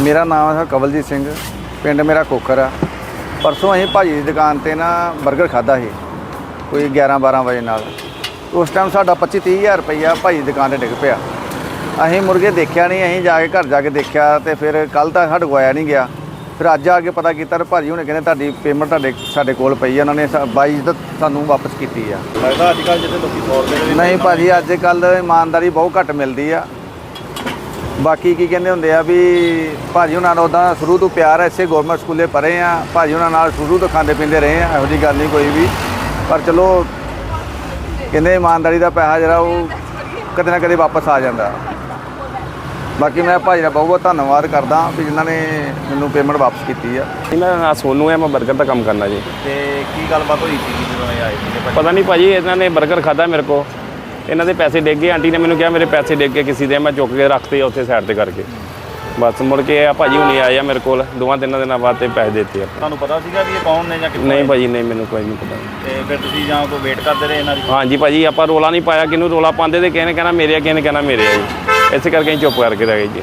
ਮੇਰਾ ਨਾਮ ਹੈ ਕਵਲਜੀਤ ਸਿੰਘ ਪਿੰਡ ਮੇਰਾ ਕੋਖਰ ਆ। ਪਰਸੋਂ ਅਸੀਂ ਭਾਜੀ ਦੀ ਦੁਕਾਨ ਤੇ ਨਾ 버ਗਰ ਖਾਦਾ ਸੀ ਕੋਈ 11 12 ਵਜੇ ਨਾਲ। ਉਸ ਟਾਈਮ ਸਾਡਾ 25 30000 ਰੁਪਈਆ ਭਾਜੀ ਦੀ ਦੁਕਾਨ ਤੇ ਡਿੱਗ ਪਿਆ। ਅਸੀਂ ਮੁਰਗੇ ਦੇਖਿਆ ਨਹੀਂ ਅਸੀਂ ਜਾ ਕੇ ਘਰ ਜਾ ਕੇ ਦੇਖਿਆ ਤੇ ਫਿਰ ਕੱਲ ਤਾਂ ਸਾਡੇ ਕੋਲ ਆਇਆ ਨਹੀਂ ਗਿਆ। ਫਿਰ ਅੱਜ ਆ ਕੇ ਪਤਾ ਕੀਤਾ ਤੇ ਭਾਜੀ ਹੁਣੇ ਕਹਿੰਦੇ ਤੁਹਾਡੀ ਪੇਮੈਂਟ ਤੁਹਾਡੇ ਸਾਡੇ ਕੋਲ ਪਈ ਆ ਉਹਨਾਂ ਨੇ ਸਾ- ਬਾਈ ਤਾਂ ਸਾਨੂੰ ਵਾਪਸ ਕੀਤੀ ਆ। ਲੱਗਦਾ ਅੱਜ ਕੱਲ੍ਹ ਜਿੱਥੇ ਲੋਕੀ ਸੌਰਦੇ ਨੇ ਨਹੀਂ ਭਾਜੀ ਅੱਜ ਕੱਲ ਇਮਾਨਦਾਰੀ ਬਹੁਤ ਘੱਟ ਮਿਲਦੀ ਆ। ਬਾਕੀ ਕੀ ਕਹਿੰਦੇ ਹੁੰਦੇ ਆ ਵੀ ਭਾਜੀ ਉਹਨਾਂ ਨਾਲ ਉਦਾਂ ਸ਼ੁਰੂ ਤੋਂ ਪਿਆਰ ਐ ਇਸੇ ਗਵਰਨਮੈਂਟ ਸਕੂਲੇ ਪੜ੍ਹੇ ਆ। ਭਾਜੀ ਉਹਨਾਂ ਨਾਲ ਸ਼ੁਰੂ ਤੋਂ ਖਾਂਦੇ ਪੀਂਦੇ ਰਹੇ ਆ ਇਹੋ ਜੀ ਗੱਲ ਨਹੀਂ ਕੋਈ ਵੀ। ਪਰ ਚਲੋ ਕਹਿੰਦੇ ਇਮਾਨਦਾਰੀ ਦਾ ਪੈਸਾ ਜਿਹੜਾ ਉਹ ਕਦੇ ਨਾ ਕਦੇ ਵਾਪਸ ਆ ਜਾਂਦਾ। ਬਾਕੀ ਮੈਂ ਭਾਜੀ ਦਾ ਬਹੁਤ ਬਹੁਤ ਧੰਨਵਾਦ ਕਰਦਾ ਵੀ ਜਿਨ੍ਹਾਂ ਨੇ ਮੈਨੂੰ ਪੇਮੈਂਟ ਵਾਪਸ ਕੀਤੀ ਆ। ਇਹਨਾਂ ਦਾ ਨਾਂ ਸੋਨੂ ਹੈ ਮੈਂ 버ਗਰ ਦਾ ਕੰਮ ਕਰਨਾ ਜੀ। ਤੇ ਕੀ ਗੱਲਬਾਤ ਹੋਈ ਸੀ ਜਦੋਂ ਇਹ ਆਏ ਪਤਾ ਨਹੀਂ ਭਾਜੀ ਇਹਨਾਂ ਨੇ 버ਗਰ ਖਾਦਾ ਮੇਰੇ ਕੋ ਇਹਨਾਂ ਦੇ ਪੈਸੇ ਡਿੱਗ ਗਏ ਆਂਟੀ ਨੇ ਮੈਨੂੰ ਕਿਹਾ ਮੇਰੇ ਪੈਸੇ ਡਿੱਗ ਗਏ ਕਿਸੇ ਦੇ ਮੈਂ ਚੁੱਕ ਕੇ ਰੱਖਤੇ ਉੱਥੇ ਸਾਈਡ ਤੇ ਕਰਕੇ। ਬਸ ਮੁੜ ਕੇ ਆ ਭਾਜੀ ਹੁਣੀ ਆਏ ਆ ਮੇਰੇ ਕੋਲ ਦੋਵਾਂ ਤਿੰਨਾਂ ਦਿਨਾਂ ਬਾਅਦ ਤੇ ਪੈਸੇ ਦਿੱਤੇ ਆ ਤੁਹਾਨੂੰ ਪਤਾ ਸੀਗਾ ਵੀ ਇਹ ਕੌਣ ਨੇ ਜਾਂ ਕਿੱਥੋਂ ਨਹੀਂ? ਭਾਜੀ ਨਹੀਂ ਮੈਨੂੰ ਕੋਈ ਨਹੀਂ ਪਤਾ। ਤੇ ਫਿਰ ਤੁਸੀਂ ਜਾਂ ਕੋਈ ਵੇਟ ਕਰਦੇ ਰਹੇ ਇਹਨਾਂ ਦੀ? ਹਾਂਜੀ ਭਾਜੀ ਆਪਾਂ ਰੋਲਾ ਨਹੀਂ ਪਾਇਆ ਕਿਹਨੂੰ ਰੋਲਾ ਪਾਉਂਦੇ ਤੇ ਕਿਸੇ ਨੇ ਕਹਿਣਾ ਮੇਰੇ ਆ ਕਿਸੇ ਨੇ ਕਹਿਣਾ ਮੇਰੇ ਆ ਜੀ। ਇਸੇ ਕਰਕੇ ਅਸੀਂ ਚੁੱਪ ਕਰਕੇ ਰਹਿ ਗਏ ਜੀ।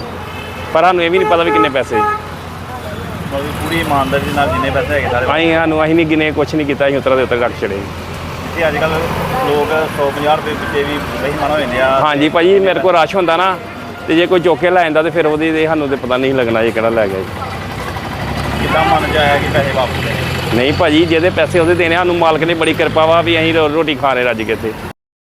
ਪਰ ਸਾਨੂੰ ਇਹ ਵੀ ਨਹੀਂ ਪਤਾ ਵੀ ਕਿੰਨੇ ਪੈਸੇ। ਮਤਲਬ ਪੂਰੀ ਇਮਾਨਦਾਰੀ ਨਾਲ ਜਿੰਨੇ ਪੈਸੇ ਹੈਗੇ ਸਾਰੇ। ਅਸੀਂ ਸਾਨੂੰ ਅਸੀਂ ਨਹੀਂ ਗਿਣੇ ਕੁਛ ਨਹੀਂ ਕੀਤਾ ਅਸੀਂ ਉਤਰਾ ਦੇ ਉੱਤੇ ਰੱਖ ਛੜੇ ਤੇ ਅੱਜ ਕੱਲ ਲੋਕ 150 ਰੁਪਏ ਪਿੱਛੇ ਵੀ ਬੇਈਮਾਨ ਹੋ ਜਾਂਦੇ ਆ। ਹਾਂਜੀ ਭਾਜੀ ਮੇਰੇ ਕੋਲ ਰਸ਼ ਹੁੰਦਾ ਨਾ ਤੇ ਜੇ ਕੋਈ ਚੁੱਕ ਲੈ ਜਾਂਦਾ ਤੇ ਫਿਰ ਉਹਦੀ ਤੇ ਸਾਨੂੰ ਤੇ ਪਤਾ ਨਹੀਂ ਲੱਗਣਾ ਜੀ ਕਿਹੜਾ ਲੈ ਗਿਆ ਜੀ। ਕਿੱਦਾਂ ਮਨ ਚ ਆਇਆ ਕਿ ਪੈਸੇ ਵਾਪਸ ਨਹੀਂ ਭਾਜੀ ਜਿਹਦੇ ਪੈਸੇ ਉਹਦੇ ਦੇਣੇ ਸਾਨੂੰ ਮਾਲਕ ਨੇ ਬੜੀ ਕਿਰਪਾ ਵਾ ਵੀ ਅਸੀਂ ਰੋ- ਰੋਟੀ ਖਾ ਰਹੇ ਰੱਜ ਕੇ ਇੱਥੇ।